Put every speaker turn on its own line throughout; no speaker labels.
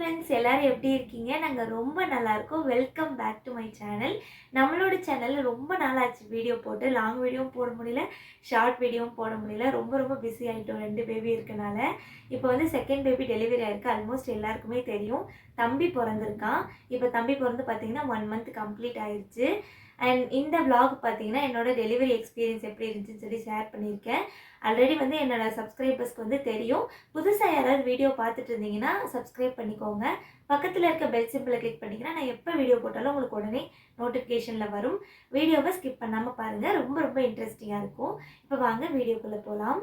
Friends எல்லோரும் எப்படி இருக்கீங்க? நாங்கள் ரொம்ப நல்லாயிருக்கோம் welcome back to my channel நம்மளோட சேனலில் ரொம்ப நாளாச்சு வீடியோ போட்டு. லாங் வீடியோவும் போட முடியல. ஷார்ட் வீடியோவும் போட முடியல. ரொம்ப ரொம்ப பிஸி ஆகிட்டோம் ரெண்டு பேபி இருக்கனால. இப்போ வந்து செகண்ட் பேபி டெலிவரி ஆயிருக்கு. ஆல்மோஸ்ட் எல்லாருக்குமே தெரியும். தம்பி பிறந்திருக்கான். இப்போ தம்பி பிறந்து பார்த்தீங்கன்னா ஒன் மந்த் கம்ப்ளீட் ஆயிடுச்சு அண்ட் இந்த vlog பார்த்தீங்கன்னா என்னோட டெலிவரி எக்ஸ்பீரியன்ஸ் எப்படி இருந்துச்சுன்னு சொல்லி ஷேர் பண்ணியிருக்கேன். ஆல்ரெடி வந்து என்னோடய சப்ஸ்கிரைபர்ஸ்க்கு வந்து தெரியும். புதுசாக யாராவது வீடியோ பார்த்துட்டு இருந்தீங்கன்னா சப்ஸ்கிரைப் பண்ணிக்கோங்க. பக்கத்தில் இருக்க பெல் சிம்பிளை கிளிக் பண்ணிங்கன்னா நான் எப்போ வீடியோ போட்டாலும் உங்களுக்கு உடனே நோட்டிஃபிகேஷனில் வரும். வீடியோவை ஸ்கிப் பண்ணாமல் பாருங்கள் ரொம்ப ரொம்ப இன்ட்ரெஸ்டிங்காக இருக்கும். இப்போ வாங்க வீடியோக்குள்ளே போகலாம்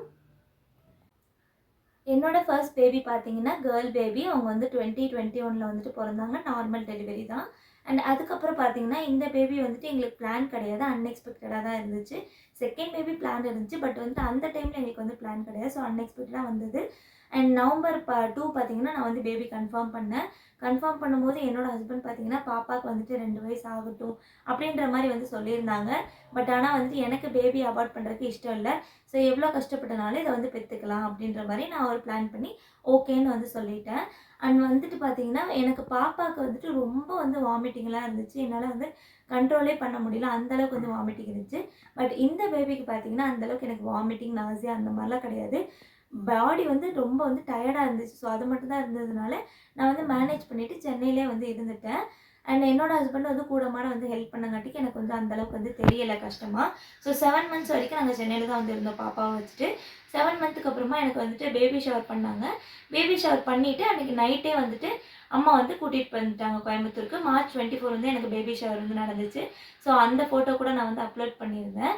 என்னோட ஃபர்ஸ்ட் பேபி பார்த்தீங்கன்னா கேர்ள் பேபி அவங்க வந்து டுவெண்ட்டி டுவெண்ட்டி ஒனில் வந்துட்டு பிறந்தாங்க. நார்மல் டெலிவரி தான். அண்ட் அதுக்கப்புறம் பார்த்தீங்கன்னா இந்த பேபி வந்துட்டு எங்களுக்கு பிளான் கிடையாது. அன்எக்ஸ்பெக்டடாக தான் இருந்துச்சு. செகண்ட் பேபி பிளான் இருந்துச்சு. பட் வந்துட்டு அந்த டைமில் எங்களுக்கு வந்து பிளான் கிடையாது. ஸோ அன்எக்ஸ்பெக்டடாக வந்தது. அண்ட் நவம்பர் ப டூ பார்த்தீங்கன்னா நான் வந்து பேபி கன்ஃபார்ம் பண்ணேன். கன்ஃபார்ம் பண்ணும்போது என்னோடய ஹஸ்பண்ட் பார்த்தீங்கன்னா பாப்பாவுக்கு வந்துட்டு ரெண்டு வயசு ஆகட்டும் அப்படின்ற மாதிரி வந்து சொல்லியிருந்தாங்க. பட் ஆனால் வந்துட்டு எனக்கு பேபி அவார்ட் பண்ணுறதுக்கு இஷ்டம் இல்லை. ஸோ எவ்வளோ கஷ்டப்பட்டனாலும் இதை வந்து பெற்றுக்கலாம் அப்படின்ற மாதிரி நான் ஒரு பிளான் பண்ணி ஓகேன்னு வந்து சொல்லிட்டேன். அண்ட் வந்துட்டு பார்த்தீங்கன்னா எனக்கு பாப்பாவுக்கு வந்துட்டு ரொம்ப வந்து வாமிட்டிங்லாம் இருந்துச்சு. என்னால் வந்து கண்ட்ரோலே பண்ண முடியல. அந்தளவுக்கு வந்து வாமிட்டிங் இருந்துச்சு. பட் இந்த பேபிக்கு பார்த்தீங்கன்னா அந்தளவுக்கு எனக்கு வாமிட்டிங் நாசியா அந்த மாதிரிலாம் கிடையாது. பாடி வந்து ரொம்ப வந்து டயர்டாக இருந்துச்சு. ஸோ அது மட்டும் தான் இருந்ததுனால நான் வந்து மேனேஜ் பண்ணிவிட்டு சென்னையிலே வந்து இருந்துட்டேன். அண்ட் என்னோட ஹஸ்பண்ட் வந்து கூடமாட வந்து ஹெல்ப் பண்ணங்காட்டிக்கு எனக்கு வந்து அந்தளவுக்கு வந்து தெரியலை கஷ்டமாக ஸோ செவன் மந்த்ஸ் வரைக்கும் நாங்கள் சென்னையில் தான் வந்து இருந்தோம் பாப்பாவை வச்சுட்டு. செவன் மந்த்துக்கு அப்புறமா எனக்கு வந்துட்டு பேபி ஷவர் பண்ணாங்க. பேபி ஷவர் பண்ணிவிட்டு அன்றைக்கி நைட்டே வந்துட்டு அம்மா வந்து கூட்டிகிட்டு வந்துட்டாங்க கோயம்புத்தூருக்கு. மார்ச் டுவெண்ட்டி ஃபோர் வந்து எனக்கு பேபி ஷவர் வந்து நடந்துச்சு. ஸோ அந்த ஃபோட்டோ கூட நான் வந்து அப்லோட் பண்ணியிருந்தேன்.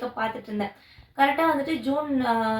செக்கப் பார்த்துட்டு இருந்தேன் கரெக்டாக வந்துட்டு ஜூன்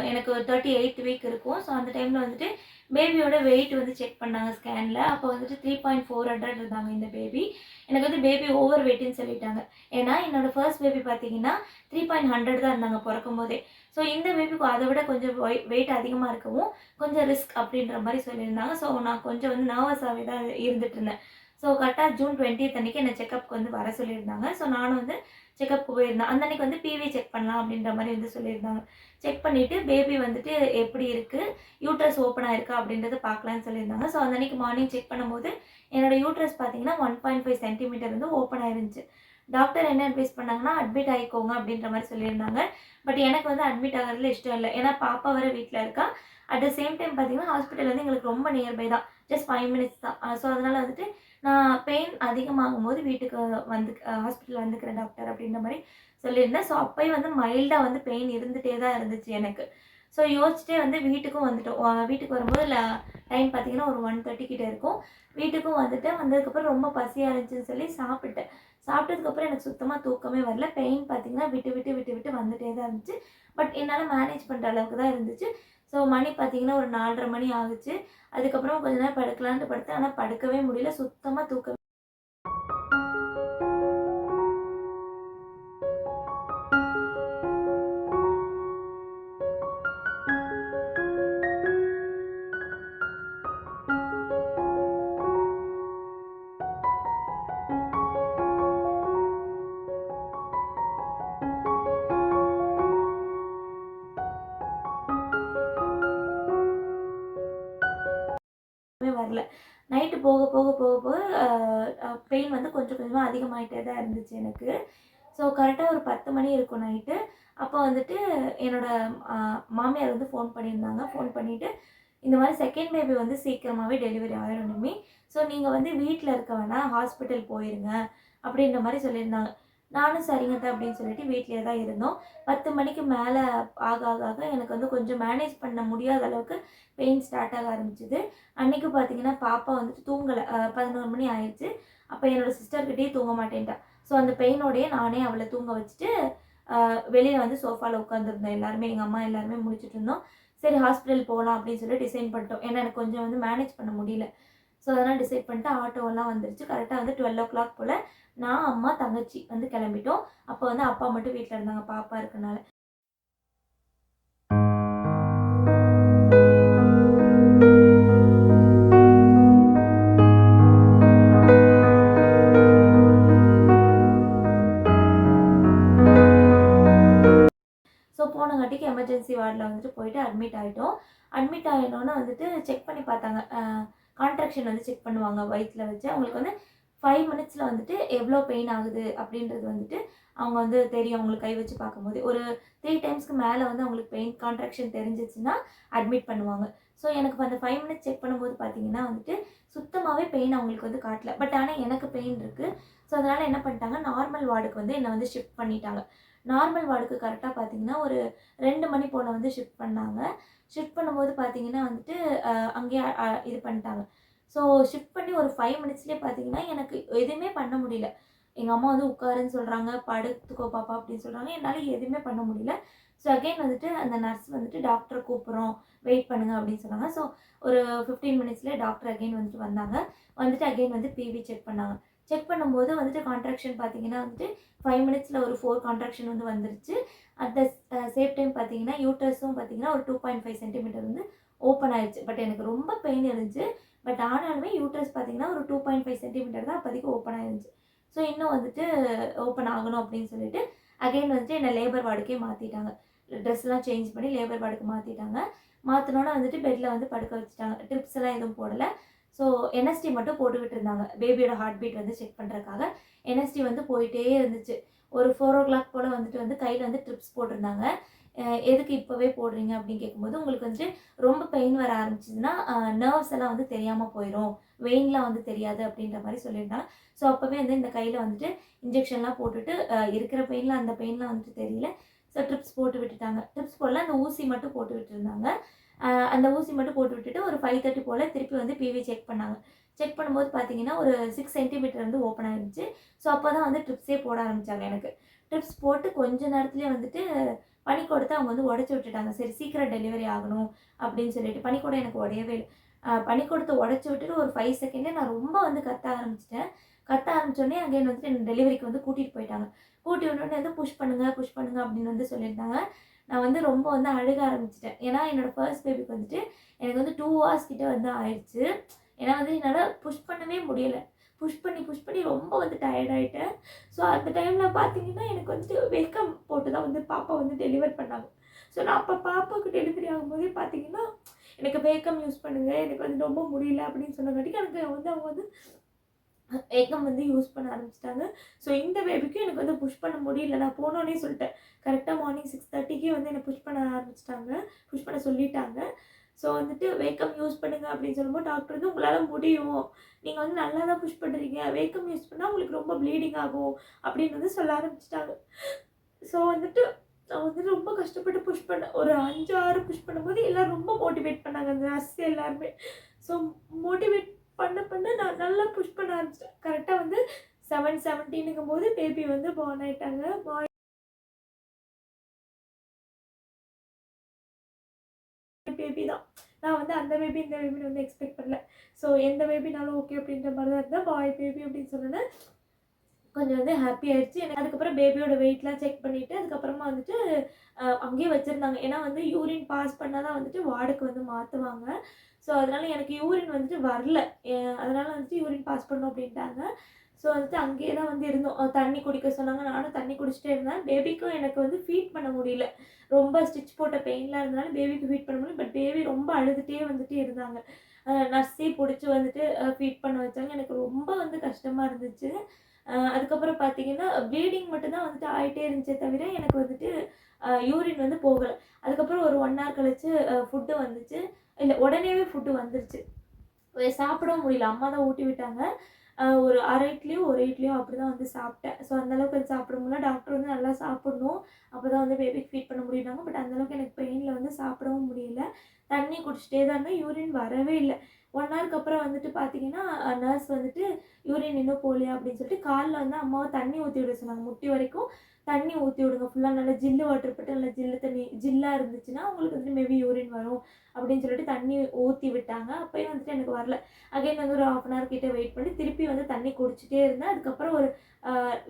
எனக்கு எனக்கு தேர்ட்டி எயித் வீக் இருக்கும். ஸோ அந்த டைமில் வந்துட்டு பேபியோட வெயிட் வந்து செக் பண்ணாங்க ஸ்கேனில் அப்போ வந்துட்டு த்ரீ பாயிண்ட் ஃபோர் ஹண்ட்ரட் இருந்தாங்க இந்த பேபி எனக்கு வந்து பேபி ஓவர் வெயிட்னு சொல்லிட்டாங்க. ஏன்னா என்னோட ஃபர்ஸ்ட் பேபி பார்த்தீங்கன்னா த்ரீ பாயிண்ட் ஹண்ட்ரட் தான் இருந்தாங்க பிறக்கும் போதே. ஸோ இந்த பேபிக்கு அதை விட கொஞ்சம் வெயிட் அதிகமாக இருக்கவும் கொஞ்சம் ரிஸ்க் அப்படின்ற மாதிரி சொல்லியிருந்தாங்க. ஸோ நான் கொஞ்சம் வந்து நர்வஸாகவே தான் இருந்துட்டு இருந்தேன். ஸோ கரெக்டாக ஜூன் டுவெண்ட்டி அன்றைக்கி என்னை செக்கப்புக்கு வந்து வர சொல்லியிருந்தாங்க. ஸோ நானும் வந்து செக்கப் போயிருந்தேன் அந்த அன்னைக்கு வந்து பிவி செக் பண்ணலாம் அப்படின்ற மாதிரி வந்து சொல்லியிருந்தாங்க. செக் பண்ணிவிட்டு பேபி வந்துட்டு எப்படி இருக்குது யூட்ரஸ் ஓப்பனாக இருக்கா அப்படின்றத பார்க்கலான்னு சொல்லியிருந்தாங்க. ஸோ அந்த அன்னைக்கு மார்னிங் செக் பண்ணும்போது என்னோட யூட்ரஸ் பார்த்தீங்கன்னா ஒன் பாயிண்ட் ஃபைவ் சென்டிமீட்டர் வந்து ஓப்பன் ஆயிருந்துச்சு. டாக்டர் என்ன அட்வைஸ் பண்ணாங்கன்னா அட்மிட் ஆகிக்கோங்க அப்படின்ற மாதிரி சொல்லியிருந்தாங்க. பட் எனக்கு வந்து அட்மிட் ஆகிறதுல இஷ்டம் இல்லை. ஏன்னா பாப்பா வர வீட்டில் இருக்கா. அட் த சேம் டைம் பார்த்தீங்கன்னா ஹாஸ்பிட்டல் வந்து எங்களுக்கு ரொம்ப நியர்பை தான். ஜஸ்ட் ஃபைவ் மினிட்ஸ் தான். ஸோ அதனால் வந்துட்டு நான் பெயின் அதிகமாகும் போது வீட்டுக்கு வந்து ஹாஸ்பிட்டல் வந்துக்கிறேன் டாக்டர் அப்படின்ற மாதிரி சொல்லியிருந்தேன். ஸோ அப்போயும் வந்து மைல்டாக வந்து பெயின் இருந்துகிட்டே தான் இருந்துச்சு எனக்கு. ஸோ யோசிச்சிட்டே வந்து வீட்டுக்கும் வந்துட்டோம். வீட்டுக்கு வரும்போது டைம் பார்த்தீங்கன்னா ஒரு ஒன் தேர்ட்டி கிட்டே இருக்கும். வீட்டுக்கும் வந்துட்டு வந்ததுக்கப்புறம் ரொம்ப பசியாக இருந்துச்சுன்னு சொல்லி சாப்பிட்டேன். சாப்பிட்டதுக்கப்புறம் எனக்கு சுத்தமாக தூக்கமே வரல. பெயின் பார்த்தீங்கன்னா விட்டு விட்டு விட்டு விட்டு வந்துட்டே தான் இருந்துச்சு. பட் என்னால் மேனேஜ் பண்ணுற அளவுக்கு தான் இருந்துச்சு. ஸோ மணி பார்த்தீங்கன்னா ஒரு நாலரை மணி ஆகுச்சு. அதுக்கப்புறம் கொஞ்ச நேரம் படுக்கலான்ட்டு படுத்தேன். ஆனால் படுக்கவே முடியல. சுத்தமாக தூக்கம் போக போக போக போக பெயின் வந்து கொஞ்சம் கொஞ்சமாக அதிகமாகிட்டே தான் இருந்துச்சு எனக்கு. ஸோ கரெக்டாக ஒரு பத்து மணி இருக்கும் நைட்டு அப்போ வந்துட்டு என்னோட மாமியார் வந்து ஃபோன் பண்ணியிருந்தாங்க. ஃபோன் பண்ணிவிட்டு இந்த மாதிரி செகண்ட் பேபி வந்து சீக்கிரமாகவே டெலிவரி ஆயிடணுமே ஸோ நீங்கள் வந்து வீட்டில் இருக்க வேணாம். ஹாஸ்பிட்டல் போயிருங்க. அப்படின்ற மாதிரி சொல்லியிருந்தாங்க. நானும் சரிங்க தான் அப்படின்னு சொல்லிட்டு வீட்லேயே தான் இருந்தோம். பத்து மணிக்கு மேலே ஆக ஆக ஆக எனக்கு வந்து கொஞ்சம் மேனேஜ் பண்ண முடியாத அளவுக்கு பெயின் ஸ்டார்ட் ஆக ஆரம்பிச்சிது. அன்றைக்கி பார்த்தீங்கன்னா பாப்பா வந்துட்டு தூங்கலை. பதினோரு மணி ஆயிடுச்சு. அப்போ என்னோடய சிஸ்டர்கிட்டயே தூங்க மாட்டேன்ட்டா. ஸோ அந்த பெயினோடையே நானே அவளை தூங்க வச்சுட்டு வெளியில் வந்து சோஃபாவில் உட்காந்துருந்தோம் எல்லாருமே. எங்கள் அம்மா எல்லாருமே முடிச்சுட்டு இருந்தோம். சரி ஹாஸ்பிட்டல் போகலாம் அப்படின்னு சொல்லி டிசைன் பண்ணிட்டோம். ஏன்னா எனக்கு கொஞ்சம் வந்து மேனேஜ் பண்ண முடியல. ஸோ அதெல்லாம் டிசைட் பண்ணிட்டு ஆட்டோவெல்லாம் வந்துருச்சு. கரெக்டாக வந்து டுவெல் ஓ கிளாக் போல் நான் அம்மா தங்கச்சி வந்து கிளம்பிட்டோம். அப்போ வந்து அப்பா மட்டும் வீட்டில் இருந்தாங்க. பாப்பா இருக்கனால. ஸோ எமர்ஜென்சி வார்டில் வந்துட்டு போயிட்டு அட்மிட் ஆகிட்டோம் அட்மிட் ஆகினோன்னே வந்துட்டு செக் பண்ணி பார்த்தாங்க. கான்ட்ராக்ஷன் வந்து செக் பண்ணுவாங்க வயிற்றில் வச்சு. அவங்களுக்கு வந்து ஃபைவ் மினிட்ஸில் வந்துட்டு எவ்வளோ பெயின் ஆகுது அப்படின்றது வந்துட்டு அவங்க வந்து தெரியும். அவங்களுக்கு கை வச்சு பார்க்கும்போது. ஒரு த்ரீ டைம்ஸ்க்கு மேலே வந்து அவங்களுக்கு பெயின் கான்ட்ராக்ஷன் தெரிஞ்சிச்சுன்னா அட்மிட் பண்ணுவாங்க. ஸோ எனக்கு அந்த ஃபைவ் மினிட்ஸ் செக் பண்ணும்போது பார்த்தீங்கன்னா வந்துட்டு சுத்தமாகவே பெயின் அவங்களுக்கு வந்து காட்டல. பட் ஆனால் எனக்கு பெயின் இருக்குது ஸோ அதனால் என்ன பண்ணிட்டாங்க? நார்மல் வார்டுக்கு வந்து என்னை வந்து ஷிஃப்ட் பண்ணிட்டாங்க. நார்மல் வார்டுக்கு கரெக்டாக பார்த்தீங்கன்னா ஒரு ரெண்டு மணி போல் வந்து ஷிஃப்ட் பண்ணாங்க. ஷிஃப்ட் பண்ணும்போது பார்த்தீங்கன்னா வந்துட்டு அங்கேயே இது பண்ணிட்டாங்க. ஸோ ஷிஃப்ட் பண்ணி ஒரு ஃபைவ் மினிட்ஸ்லேயே பார்த்தீங்கன்னா எனக்கு எதுவுமே பண்ண முடியல. எங்கள் அம்மா வந்து உட்காருன்னு சொல்கிறாங்க படுத்துக்கோ பாப்பா அப்படின்னு சொல்கிறாங்க என்னால் எதுவுமே பண்ண முடியல. ஸோ அகைன் வந்துட்டு அந்த நர்ஸ் வந்துட்டு டாக்டரை கூப்பிட்றோம் வெயிட் பண்ணுங்க அப்படின்னு சொன்னாங்க. ஸோ ஒரு ஃபிஃப்டீன் மினிட்ஸ்லேயே டாக்டர் அகைன் வந்துட்டு வந்தாங்க. வந்துட்டு அகைன் வந்து பிவி செக் பண்ணாங்க. செக் பண்ணும்போது வந்துட்டு கான்ட்ராக்ஷன் பார்த்தீங்கன்னா வந்துட்டு ஃபைவ் மினிட்ஸில் ஒரு ஃபோர் கான்ட்ராக்ஷன் வந்து வந்துருச்சு. அட் த சேம் டைம் பார்த்தீங்கன்னா யூட்டர்ஸும் பார்த்தீங்கன்னா ஒரு டூ பாயிண்ட் ஃபைவ் சென்டிமீட்டர் வந்து ஓப்பன் ஆயிடுச்சு பட் எனக்கு ரொம்ப பெயின் இருந்துச்சு. பட் ஆனாலுமே யூட்ரஸ் பார்த்தீங்கன்னா ஒரு டூ பாயிண்ட் ஃபைவ் சென்டிமீட்டர் தான் அப்போதைக்கு ஓப்பன் ஆயிருந்துச்சு. ஸோ இன்னும் வந்துட்டு ஓப்பன் ஆகணும் அப்படின்னு சொல்லிட்டு அகைன் வந்துட்டு என்னை லேபர் வார்டுக்கே மாற்றிட்டாங்க ட்ரெஸ்லாம் சேஞ்ச் பண்ணி லேபர் வார்டுக்கு மாற்றிட்டாங்க மாற்றினோன்னே வந்துட்டு பெட்டில் வந்து படுக்க வச்சுட்டாங்க. ட்ரிப்ஸ் எல்லாம் எதுவும் போடலை. ஸோ என்எஸ்டி மட்டும் போட்டுக்கிட்டு இருந்தாங்க. பேபியோட ஹார்ட் பீட் வந்து செக் பண்ணுறதுக்காக என்எஸ்டி வந்து போயிட்டே இருந்துச்சு. ஒரு ஃபோர் ஓ கிளாக் போல் வந்துட்டு வந்து கையில் வந்து ட்ரிப்ஸ் போட்டிருந்தாங்க. எதுக்கு இப்போவே போடுறீங்க அப்படின்னு கேட்கும்போது உங்களுக்கு வந்துட்டு ரொம்ப பெயின் வர ஆரம்பிச்சதுன்னா நர்வ்ஸ் எல்லாம் வந்து தெரியாமல் போயிடும் வெயின்லாம் வந்து தெரியாது அப்படின்ற மாதிரி சொல்லியிருந்தாங்க. ஸோ அப்போவே வந்து இந்த கையில் வந்துட்டு இன்ஜெக்ஷன்லாம் போட்டுட்டு இருக்கிற பெயினில் அந்த பெயின்லாம் வந்துட்டு தெரியல. ஸோ ட்ரிப்ஸ் போட்டு விட்டுட்டாங்க. ட்ரிப்ஸ் போடல அந்த ஊசி மட்டும் போட்டு விட்டுருந்தாங்க. அந்த ஊசி மட்டும் போட்டு விட்டுட்டு ஒரு ஃபைவ் தேர்ட்டி போல் திருப்பி வந்து பிவி செக் பண்ணாங்க. செக் பண்ணும்போது பார்த்தீங்கன்னா ஒரு சிக்ஸ் சென்டிமீட்டர் வந்து ஓப்பன் ஆகிருந்துச்சு ஸோ அப்போ தான் வந்து ட்ரிப்ஸே போட ஆரம்பித்தாங்க எனக்கு. ட்ரிப்ஸ் போட்டு கொஞ்ச நேரத்துலேயே வந்துட்டு பனிக்கூடத்தை அவங்க வந்து உடச்சி விட்டுட்டாங்க. சரி சீக்கிரம் டெலிவரி ஆகணும் அப்படின்னு சொல்லிட்டு. பனிக்கூடம் எனக்கு உடையவே இல்லை. ஆஹ் பனிக்கூடத்தை உடச்சி விட்டுட்டு ஒரு ஃபைவ் செகண்ட்லேயே நான் ரொம்ப வந்து கத்த ஆரம்பிச்சிட்டேன். கத்த ஆரம்பிச்சோடனே அகைன் வந்துட்டு டெலிவரிக்கு வந்து கூட்டிகிட்டு போயிட்டாங்க. கூட்டி விட்டோடனே வந்து புஷ் பண்ணுங்க புஷ் பண்ணுங்கள் அப்படின்னு வந்து சொல்லியிருந்தாங்க. நான் வந்து ரொம்ப வந்து அழுக ஆரம்பிச்சிட்டேன். ஏன்னா என்னோடய ஃபர்ஸ்ட் பேபிக்கு வந்துட்டு எனக்கு வந்து டூ ஹவர்ஸ் கிட்டே வந்து ஆயிடுச்சு. ஏன்னா வந்து என்னால் புஷ் பண்ணவே முடியலை. புஷ் பண்ணி புஷ் பண்ணி ரொம்ப வந்து டயர்ட் ஆகிட்டேன் ஸோ அந்த டைமில் பார்த்தீங்கன்னா எனக்கு வந்துட்டு வெல்கம் போட்டு தான் வந்து பாப்பா வந்து டெலிவர் பண்ணாங்க. ஸோ நான் அப்போ பாப்பாவுக்கு டெலிவரி ஆகும்போதே பார்த்தீங்கன்னா எனக்கு வேக்கம் யூஸ் பண்ணுங்கள் எனக்கு வந்து ரொம்ப முடியல அப்படின்னு சொன்னங்காட்டிக்கு எனக்கு வந்து அவங்க வந்து ஏக்கம் வந்து யூஸ் பண்ண ஆரம்பிச்சிட்டாங்க. ஸோ இந்த பேபிக்கும் எனக்கு வந்து புஷ் பண்ண முடியல. நான் போனோன்னே சொல்லிட்டேன். கரெக்டாக மார்னிங் சிக்ஸ் தேர்ட்டிக்கே வந்து என்னை புஷ் பண்ண ஆரம்பிச்சிட்டாங்க. புஷ் பண்ண சொல்லிட்டாங்க. ஸோ வந்துட்டு வேக்கம் யூஸ் பண்ணுங்கள் அப்படின்னு சொல்லும்போது டாக்டர் வந்து உங்களால் முடியும். நீங்கள் வந்து நல்லா தான் புஷ் பண்ணுறீங்க வேக்கம் யூஸ் பண்ணால் உங்களுக்கு ரொம்ப ப்ளீடிங் ஆகும். அப்படின்னு வந்து சொல்ல ஆரம்பிச்சிட்டாங்க. ஸோ வந்துட்டு நான் வந்துட்டு ரொம்ப கஷ்டப்பட்டு புஷ் பண்ண ஒரு அஞ்சு ஆறு புஷ் பண்ணும்போது எல்லோரும் ரொம்ப மோட்டிவேட் பண்ணாங்க அந்த நர்ஸ் எல்லாருமே. ஸோ மோட்டிவேட் பண்ண பண்ண நான் நல்லா புஷ் பண்ண ஆரம்பிச்சிட்டேன். கரெக்டாக வந்து செவன் செவன்டீனுங்கும் போது பேபி வந்து பார்ன் ஆயிட்டாங்க. பாய் பேபி தான். நான் வந்து அந்த பேபி இந்த பேபின்னு வந்து எக்ஸ்பெக்ட் பண்ணல. ஸோ எந்த பேபினாலும் ஓகே அப்படின்ற மாதிரி தான் இருந்தால் பாய் பேபி அப்படின்னு சொன்னேன் கொஞ்சம் வந்து ஹாப்பி ஆயிடுச்சு. எனக்கு அதுக்கப்புறம் பேபியோட வெயிட்லாம் செக் பண்ணிவிட்டு அதுக்கப்புறமா வந்துட்டு அங்கேயே வச்சுருந்தாங்க. ஏன்னா வந்து யூரின் பாஸ் பண்ணால் தான் வந்துட்டு வார்டுக்கு வந்து மாற்றுவாங்க ஸோ அதனால் எனக்கு யூரின் வந்துட்டு வரல. அதனால் வந்துட்டு யூரின் பாஸ் பண்ணோம் அப்படின்ட்டாங்க. ஸோ வந்துட்டு அங்கேயே தான் வந்து இருந்தோம். தண்ணி குடிக்க சொன்னாங்க. நானும் தண்ணி குடிச்சிட்டே இருந்தேன். பேபிக்கும் எனக்கு வந்து ஃபீட் பண்ண முடியல. ரொம்ப ஸ்டிச் போட்ட பெயின்லாம் இருந்தனால பேபிக்கு ஃபீட் பண்ண முடியல. பட் பேபி ரொம்ப அழுதுகிட்டே வந்துட்டு இருந்தாங்க. நர்ஸே பிடிச்சி வந்துட்டு ஃபீட் பண்ண வச்சாங்க. எனக்கு ரொம்ப வந்து கஷ்டமாக இருந்துச்சு. அதுக்கப்புறம் பார்த்தீங்கன்னா ப்ளீடிங் மட்டும்தான் வந்துட்டு ஆகிட்டே இருந்துச்சே தவிர எனக்கு வந்துட்டு யூரின் வந்து போகலை. அதுக்கப்புறம் ஒரு ஒன் ஹவர் கழிச்சு ஃபுட்டு வந்துச்சு. இல்லை உடனேவே ஃபுட்டு வந்துருச்சு. சாப்பிடவும் முடியல. அம்மா தான் ஊட்டி விட்டாங்க. ஒரு அரை இட்லியோ ஒரு இட்லியோ அப்படி தான் வந்து சாப்பிட்டேன். ஸோ அந்தளவுக்கு வந்து சாப்பிட முடியல. டாக்டர் வந்து நல்லா சாப்பிடணும். அப்போ தான் வந்து பேபிக்கு ஃபீட் பண்ண முடியுனாங்க பட் அந்தளவுக்கு எனக்கு பெயினில் வந்து சாப்பிடவும் முடியல. தண்ணி குடிச்சிட்டே தான் யூரின் வரவே இல்லை. ஒன் ஹவருக்கு அப்புறம் வந்துட்டு பார்த்தீங்கன்னா நர்ஸ் வந்துட்டு யூரின் இன்னும் போகலையா அப்படின்னு சொல்லிட்டு காலில் வந்து அம்மாவை தண்ணி ஊற்றி விட சொன்னாங்க. முட்டி வரைக்கும் தண்ணி ஊற்றி விடுங்க. ஃபுல்லாக நல்லா ஜில்லு வாட்டர் போட்டு நல்லா ஜில்லு தண்ணி ஜில்லாக இருந்துச்சுன்னா உங்களுக்கு வந்துட்டு மேபி யூரின் வரும் அப்படின்னு சொல்லிட்டு தண்ணி ஊற்றி விட்டாங்க. அப்போயும் வந்துட்டு எனக்கு வரல. அகைன் வந்து ஒரு ஆஃப் அன் ஹவர் கிட்டே வெயிட் பண்ணி திருப்பி வந்து தண்ணி குடிச்சிட்டே இருந்தேன். அதுக்கப்புறம் ஒரு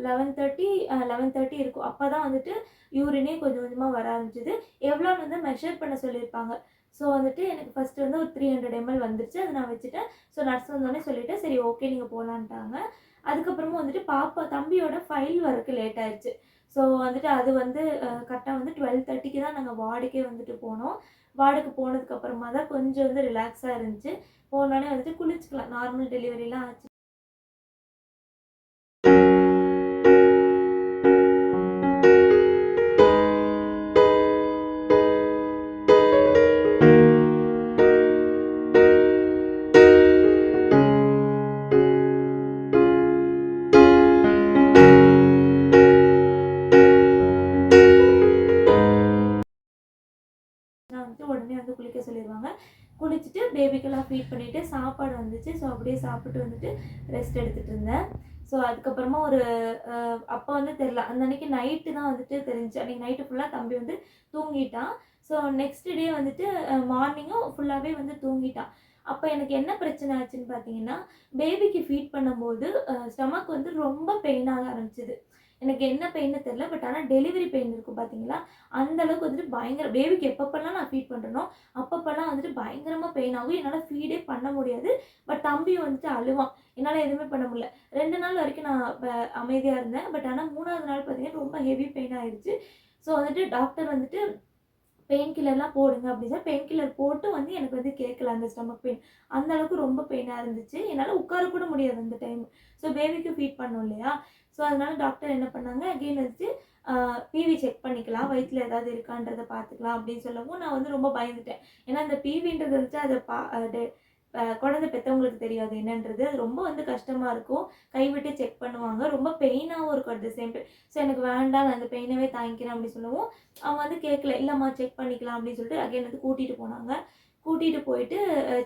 லெவன் தேர்ட்டி லெவன் தேர்ட்டி இருக்கும். அப்போ தான் வந்துட்டு யூரினே கொஞ்சம் கொஞ்சமாக வர ஆரம்பிச்சிது. எவ்வளோன்னு வந்து மெஷர் பண்ண சொல்லியிருப்பாங்க. ஸோ வந்துட்டு எனக்கு ஃபஸ்ட்டு வந்து ஒரு த்ரீ ஹண்ட்ரட் எம்எல் வந்துருச்சு. அதை நான் வச்சுட்டேன். ஸோ நர்ஸ் வந்தோடனே சொல்லிவிட்டு சரி ஓகே நீங்கள் போகலான்ட்டாங்க அதுக்கப்புறமா வந்துட்டு பாப்பா தம்பியோட ஃபைல் வரக்கு லேட் ஆயிடுச்சு ஸோ வந்துட்டு அது வந்து கரெக்டாக வந்து டுவெல் தேர்ட்டிக்கு தான் நாங்கள் வார்டுக்கே வந்துட்டு போனோம். வார்டுக்கு போனதுக்கப்புறமா தான் கொஞ்சம் வந்து ரிலாக்ஸாக இருந்துச்சு. போனோடனே வந்துட்டு குளிச்சுக்கலாம். நார்மல் டெலிவரிலாம் ஆச்சு. குளிச்சுட்டு பேபிக்கெல்லாம் ஃபீட் பண்ணிவிட்டு சாப்பாடு வந்துச்சு. ஸோ அப்படியே சாப்பிட்டு வந்துட்டு ரெஸ்ட் எடுத்துகிட்டு இருந்தேன். ஸோ அதுக்கப்புறமா ஒரு அப்போ வந்து தெரில அந்த அன்னைக்கு நைட்டு தான் வந்துட்டு தெரிஞ்சு அன்றைக்கி நைட்டு ஃபுல்லாக தம்பி வந்து தூங்கிட்டான். ஸோ நெக்ஸ்ட் டே வந்துட்டு மார்னிங்கும் ஃபுல்லாகவே வந்து தூங்கிட்டான். அப்போ எனக்கு என்ன பிரச்சனை ஆச்சுன்னு பார்த்தீங்கன்னா பேபிக்கு ஃபீட் பண்ணும்போது ஸ்டமக் வந்து ரொம்ப பெயினாக ஆரம்பிச்சிது. எனக்கு என்ன பெயின்னு தெரில பட் ஆனால் டெலிவரி பெயின் இருக்கும் பார்த்தீங்களா அந்த அளவுக்கு வந்துட்டு பயங்கர பேபிக்கு எப்பப்பெல்லாம் நான் ஃபீட் பண்ணுறனோ அப்பப்பெல்லாம் வந்துட்டு பயங்கரமாக பெயின் ஆகும். என்னால் ஃபீடே பண்ண முடியாது பட் தம்பி வந்துட்டு அழுவான். என்னால் எதுவுமே பண்ண முடியல. ரெண்டு நாள் வரைக்கும் நான் அமைதியாக இருந்தேன். பட் ஆனால் மூணாவது நாள் பார்த்தீங்கன்னா ரொம்ப ஹெவி பெயின் ஆயிடுச்சு ஸோ வந்துட்டு டாக்டர் வந்துட்டு பெயின் கில்லர்லாம் போடுங்க அப்படின்னு சொல்லி பெயின் கில்லர் போட்டு வந்து எனக்கு வந்து கேட்கல அந்த ஸ்டமக் பெயின் அந்த அளவுக்கு ரொம்ப பெயினாக இருந்துச்சு. என்னால் உட்கார கூட முடியாது அந்த டைம் ஸோ பேபிக்கு ஃபீட் பண்ணோம் இல்லையா? ஸோ அதனால டாக்டர் என்ன பண்ணாங்க? அகெயின் வந்துட்டு பிவி செக் பண்ணிக்கலாம். வயிற்றில் ஏதாவது இருக்கான்றதை பார்த்துக்கலாம் அப்படின்னு சொல்லவும் நான் வந்து ரொம்ப பயந்துட்டேன். ஏன்னா அந்த பிவின்றது வந்துட்டு அதை பா குழந்தை பெற்றவங்களுக்கு தெரியாது என்னன்றது. அது ரொம்ப வந்து கஷ்டமாக இருக்கும். கைவிட்டு செக் பண்ணுவாங்க. ரொம்ப பெயினாகவும் இருக்கும் at the same time so எனக்கு வேண்டாம். நான் அந்த பெயினவே தாங்கிக்கிறேன் அப்படின்னு சொல்லவும் அவங்க வந்து கேட்கல. இல்லைம்மா செக் பண்ணிக்கலாம் அப்படின்னு சொல்லிட்டு அகைன் வந்து கூட்டிகிட்டு போனாங்க. கூட்டிகிட்டு போயிட்டு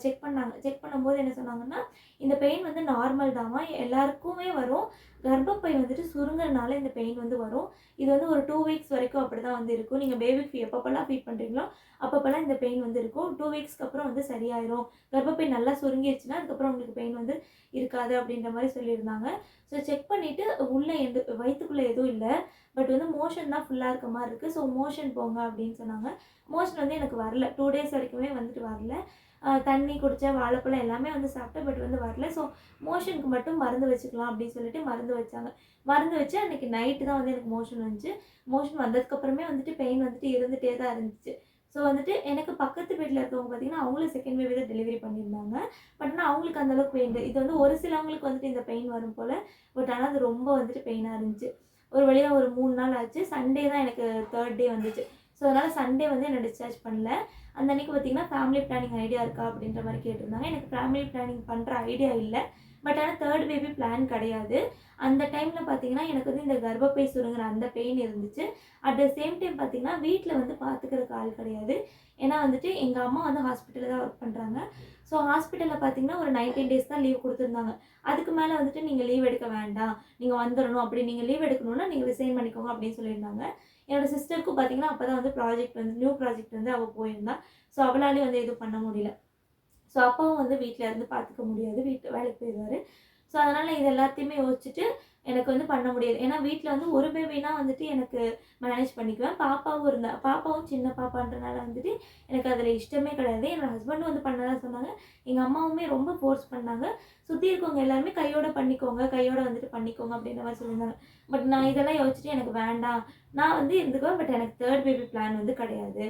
செக் பண்ணாங்க. செக் பண்ணும்போது என்ன சொன்னாங்கன்னா இந்த பெயின் வந்து நார்மல் தாம்மா. எல்லாருக்குமே வரும். கர்ப்பப்பை வந்துட்டு சுருங்கிறனால இந்த பெயின் வந்து வரும். இது வந்து ஒரு டூ வீக்ஸ் வரைக்கும் அப்படி தான் வந்து இருக்கும். நீங்கள் பேபிக்கு எப்பப்பெல்லாம் ஃபீட் பண்ணுறீங்களோ அப்பப்பெல்லாம் இந்த பெயின் வந்து இருக்கும். டூ வீக்ஸ்க்கு அப்புறம் வந்து சரியாயிரும். கர்ப்பப்பை நல்லா சுருங்கிருச்சுன்னா அதுக்கப்புறம் உங்களுக்கு பெயின் வந்து இருக்காது அப்படின்ற மாதிரி சொல்லியிருந்தாங்க. ஸோ செக் பண்ணிவிட்டு உள்ளே எந்த வயிற்றுக்குள்ளே எதுவும் இல்லை. பட் வந்து மோஷன் தான் ஃபுல்லாக இருக்க மாதிரி இருக்குது ஸோ மோஷன் போங்க அப்படின்னு சொன்னாங்க. மோஷன் வந்து எனக்கு வரல. டூ டேஸ் வரைக்குமே வந்துட்டு வரல. தண்ணி குடித்தேன் வாழைப்பழம் எல்லாமே வந்து சாப்பிட்டேன் பட் வந்து வரல. ஸோ மோஷனுக்கு மட்டும் மருந்து வச்சுக்கலாம் அப்படின்னு சொல்லிட்டு மருந்து வச்சாங்க. மருந்து வச்சு அன்றைக்கி நைட்டு தான் வந்து எனக்கு மோஷன் வந்துச்சு. மோஷன் வந்ததுக்கப்புறமே வந்துட்டு பெயின் வந்துட்டு இருந்துகிட்டே தான் இருந்துச்சு. ஸோ வந்துட்டு எனக்கு பக்கத்து வீட்டில் இருக்கவங்க பார்த்தீங்கன்னா அவங்களும் செகண்ட் வேவ் தான் டெலிவரி பண்ணியிருந்தாங்க. பட் ஆனால் அவங்களுக்கு அந்தளவுக்கு பெயின் இது வந்து ஒரு சிலவங்களுக்கு வந்துட்டு இந்த பெயின் வரும் போல் பட் ஆனால் அது ரொம்ப வந்துட்டு பெயினாக இருந்துச்சு. ஒரு வழியாக ஒரு மூணு நாள் ஆச்சு. சண்டே தான் எனக்கு தேர்ட் டே வந்துச்சு. ஸோ அதனால் சண்டே வந்து என்னை டிஸ்சார்ஜ் பண்ணல. அந்த அன்றைக்கி பார்த்தீங்கன்னா ஃபேமிலி பிளானிங் ஐடியா இருக்கா அப்படின்ற மாதிரி கேட்டிருந்தாங்க. எனக்கு ஃபேமிலி பிளானிங் பண்ணுற ஐடியா இல்லை. பட் ஆனால் தேர்ட் பேபி பிளான் கிடையாது. அந்த டைமில் பார்த்தீங்கன்னா எனக்கு வந்து இந்த கர்ப்பப்பை சுருங்குற அந்த பெயின் இருந்துச்சு. அட் த சேம் டைம் பார்த்தீங்கன்னா வீட்டில் வந்து பார்த்துக்கிறதுக்கு ஆள் கிடையாது. ஏன்னா வந்துட்டு எங்கள் அம்மா வந்து ஹாஸ்பிட்டலில் தான் ஒர்க் பண்ணுறாங்க ஸோ ஹாஸ்பிட்டலில் பார்த்தீங்கன்னா ஒரு நைன்டீன் டேஸ் தான் லீவ் கொடுத்துருந்தாங்க. அதுக்கு மேலே வந்துட்டு நீங்கள் லீவ் எடுக்க வேண்டாம். நீங்கள் வந்துடணும் அப்படி நீங்கள் லீவ் எடுக்கணும்னா நீங்கள் ரிசைன் பண்ணிக்கோங்க அப்படின்னு சொல்லியிருந்தாங்க. என்னோடய சிஸ்டருக்கும் பார்த்தீங்கன்னா அப்போ தான் வந்து ப்ராஜெக்ட் வந்து நியூ ப்ராஜெக்ட் வந்து அவள் போயிருந்தா. ஸோ அவளாலே வந்து எதுவும் பண்ண முடியல. ஸோ அப்பாவும் வந்து வீட்டில் இருந்து பார்த்துக்க முடியாது. வீட்டு வேலைக்கு போயிடுவார் ஸோ அதனால் இது எல்லாத்தையுமே யோசிச்சுட்டு எனக்கு வந்து பண்ண முடியாது. ஏன்னா வீட்டில் வந்து ஒரு பேபினா வந்துட்டு எனக்கு மேனேஜ் பண்ணிக்குவேன். பாப்பாவும் இருந்தா பாப்பாவும் சின்ன பாப்பான்றனால வந்துட்டு எனக்கு அதில் இஷ்டமே கிடையாது. என்னோடய ஹஸ்பண்டும் வந்து பண்ணதான் சொன்னாங்க. எங்கள் அம்மாவுமே ரொம்ப ஃபோர்ஸ் பண்ணாங்க. சுற்றி இருக்கவங்க எல்லாருமே கையோட பண்ணிக்கோங்க கையோட வந்துட்டு பண்ணிக்கோங்க அப்படின்ற மாதிரி சொல்லியிருந்தாங்க. பட் நான் இதெல்லாம் யோசிச்சுட்டு எனக்கு வேண்டாம். நான் வந்து இருந்துக்குவேன் பட் எனக்கு தேர்ட் பேபி பிளான் வந்து கிடையாது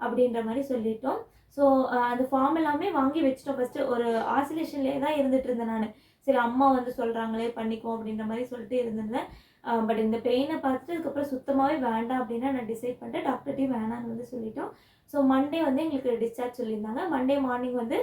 அப்படின்ற மாதிரி சொல்லிட்டோம். ஸோ அந்த ஃபார்ம் எல்லாமே வாங்கி வச்சிட்டோம். ஃபஸ்ட்டு ஒரு ஆசிலேஷன்லேயே தான் இருந்துகிட்டு இருந்தேன் நான். சரி அம்மா வந்து சொல்கிறாங்களே பண்ணிக்கோ அப்படின்ற மாதிரி சொல்லிட்டு இருந்திருந்தேன். பட் இந்த பெயினை பார்த்துட்டு அதுக்கப்புறம் சுத்தமாகவே வேண்டாம் அப்படின்னா நான் டிசைட் பண்ணிட்டு டாக்டர்கிட்டையும் வேணான்னு வந்து சொல்லிட்டோம். ஸோ மண்டே வந்து எங்களுக்கு டிஸ்சார்ஜ் சொல்லியிருந்தாங்க. மண்டே மார்னிங் வந்து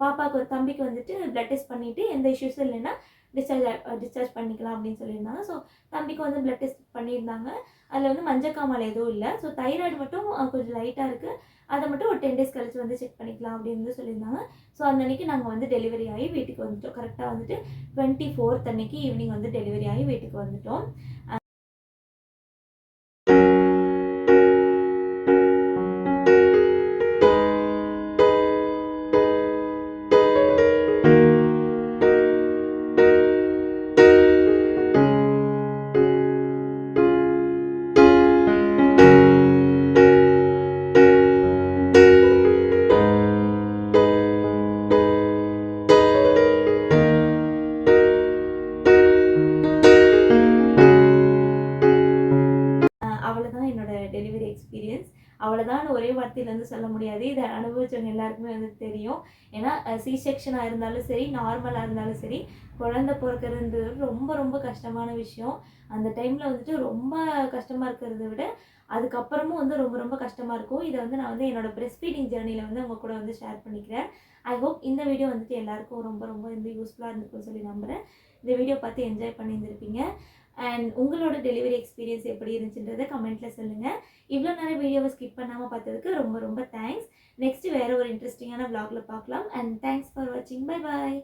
பாப்பாவுக்கு தம்பிக்கு வந்துட்டு பிளட் டெஸ்ட் பண்ணிவிட்டு எந்த இஷ்யூஸும் இல்லைன்னா டிஸ்சார்ஜ் டிஸ்சார்ஜ் பண்ணிக்கலாம் அப்படின்னு சொல்லியிருந்தாங்க. ஸோ தம்பிக்கு வந்து பிளட் டெஸ்ட் பண்ணியிருந்தாங்க. அதில் வந்து மஞ்சக்காமல் எதுவும் இல்லை. ஸோ தைராய்டு மட்டும் கொஞ்சம் லைட்டாக இருக்குது அதை மட்டும் ஒரு டென் டேஸ் கழிச்சு வந்து செக் பண்ணிக்கலாம் அப்படின்னு வந்து சொல்லியிருந்தாங்க. ஸோ அந்த அன்னைக்கு நாங்கள் வந்து டெலிவரி ஆகி வீட்டுக்கு வந்துட்டோம். கரெக்டாக வந்துட்டு டுவெண்ட்டி ஃபோர்த் அன்னைக்கு ஈவினிங் வந்து டெலிவரி ஆகி வீட்டுக்கு வந்துட்டோம். சி செக்ஷனாக இருந்தாலும் சரி நார்மலாக இருந்தாலும் சரி குழந்தை பிறக்கிறது ரொம்ப ரொம்ப கஷ்டமான விஷயம். அந்த டைமில் வந்துட்டு ரொம்ப கஷ்டமாக இருக்கிறத விட அதுக்கப்புறமும் வந்து ரொம்ப ரொம்ப கஷ்டமாக இருக்கும். இதை வந்து நான் வந்து என்னோட ப்ரெஸ் ஃபீடிங் ஜேர்னியில் வந்து உங்கள் கூட வந்து ஷேர் பண்ணிக்கிறேன். ஐ ஹோப் இந்த வீடியோ வந்துட்டு எல்லாருக்கும் ரொம்ப ரொம்ப வந்து யூஸ்ஃபுல்லாக இருந்திருக்கும்னு சொல்லி நம்புகிறேன் இந்த வீடியோ பார்த்து என்ஜாய் பண்ணியிருந்திருப்பீங்க. அண்ட் உங்களோட டெலிவரி எக்ஸ்பீரியன்ஸ் எப்படி இருந்துச்சுன்றதை கமெண்ட்டில் சொல்லுங்கள் இவ்வளோ நேரம் வீடியோவை ஸ்கிப் பண்ணாமல் பார்த்ததுக்கு ரொம்ப ரொம்ப தேங்க்ஸ் நெக்ஸ்ட் வேறு ஒரு இன்ட்ரெஸ்டிங்கான விளாகில் பார்க்கலாம். அண்ட் தேங்க்ஸ் ஃபார் வாட்சிங் பை பாய்